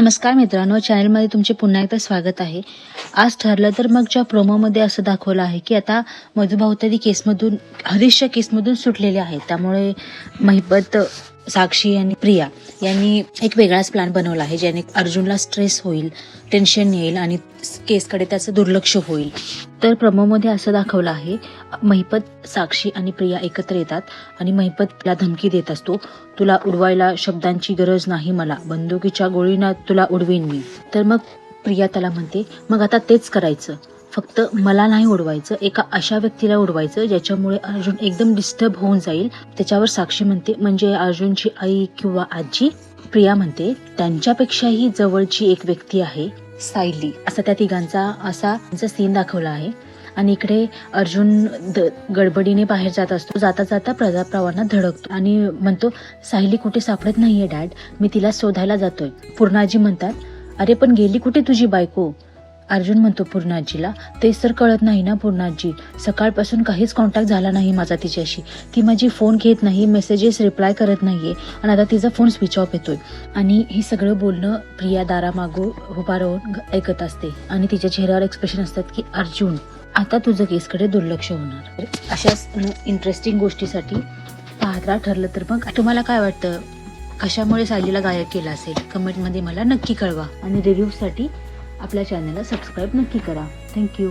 नमस्कार मित्रांनो चॅनलमध्ये तुमचे पुन्हा एकदा स्वागत आहे. आज ठरलं तर मग ज्या प्रोमोमध्ये असं दाखवलं आहे की आता मधुभाऊतरी केसमधून हरीशच्या केसमधून सुटलेले आहेत. त्यामुळे महिपत साक्षी आणि प्रिया यांनी एक वेगळाच प्लॅन बनवला आहे ज्याने अर्जुनला स्ट्रेस होईल टेन्शन येईल आणि केसकडे त्याचं दुर्लक्ष होईल. तर प्रमोमध्ये असं दाखवलं आहे महिपत साक्षी आणि प्रिया एकत्र येतात आणि महिपतला धमकी देत असतो तुला उडवायला शब्दांची गरज नाही मला बंदुकीच्या गोळीना तुला उडवीन मी. तर मग प्रिया त्याला म्हणते मग आता तेच करायचं. फक्त मला नाही उडवायचं एका अशा व्यक्तीला उडवायचं ज्याच्यामुळे अर्जुन एकदम डिस्टर्ब होऊन जाईल. त्याच्यावर साक्षी म्हणते म्हणजे अर्जुनची आई किंवा आजी? प्रिया म्हणते त्यांच्यापेक्षाही जवळची एक व्यक्ती आहे सायली. असा त्या तिघांचा असा सीन दाखवला आहे. आणि इकडे अर्जुन द- गडबडीने बाहेर जात असतो. जाता जाता प्रजाप्रवांना धडकतो. आणि म्हणतो सायली कुठे सापडत नाहीये डॅड. मी तिला शोधायला जातोय. पूर्णाजी म्हणतात अरे पण गेली कुठे तुझी बायको? अर्जुन म्हणतो पूर्णाजीला तेच तर कळत नाही ना पूर्णाजी सकाळपासून काहीच कॉन्टॅक्ट झाला नाही माझा तिच्याशी. ती माझी फोन घेत नाही मेसेजेस रिप्लाय करत नाहीये आणि आता तिचा फोन स्विच ऑफ येतोय. आणि हे सगळं बोलणं प्रिया दारामागो उभा राहून ऐकत असते. आणि तिच्या चेहऱ्यावर एक्सप्रेशन असतात की अर्जुन आता तुझं केसकडे दुर्लक्ष होणार. अशाच इंटरेस्टिंग गोष्टीसाठी पाहता ठरलं तर मग तुम्हाला काय वाटतं? कशामुळे सालीला गायब केलं असेल? कमेंटमध्ये मला नक्की कळवा. आणि रिव्ह्यूसाठी आपल्या चॅनलला सबस्क्राईब नक्की करा. थँक्यू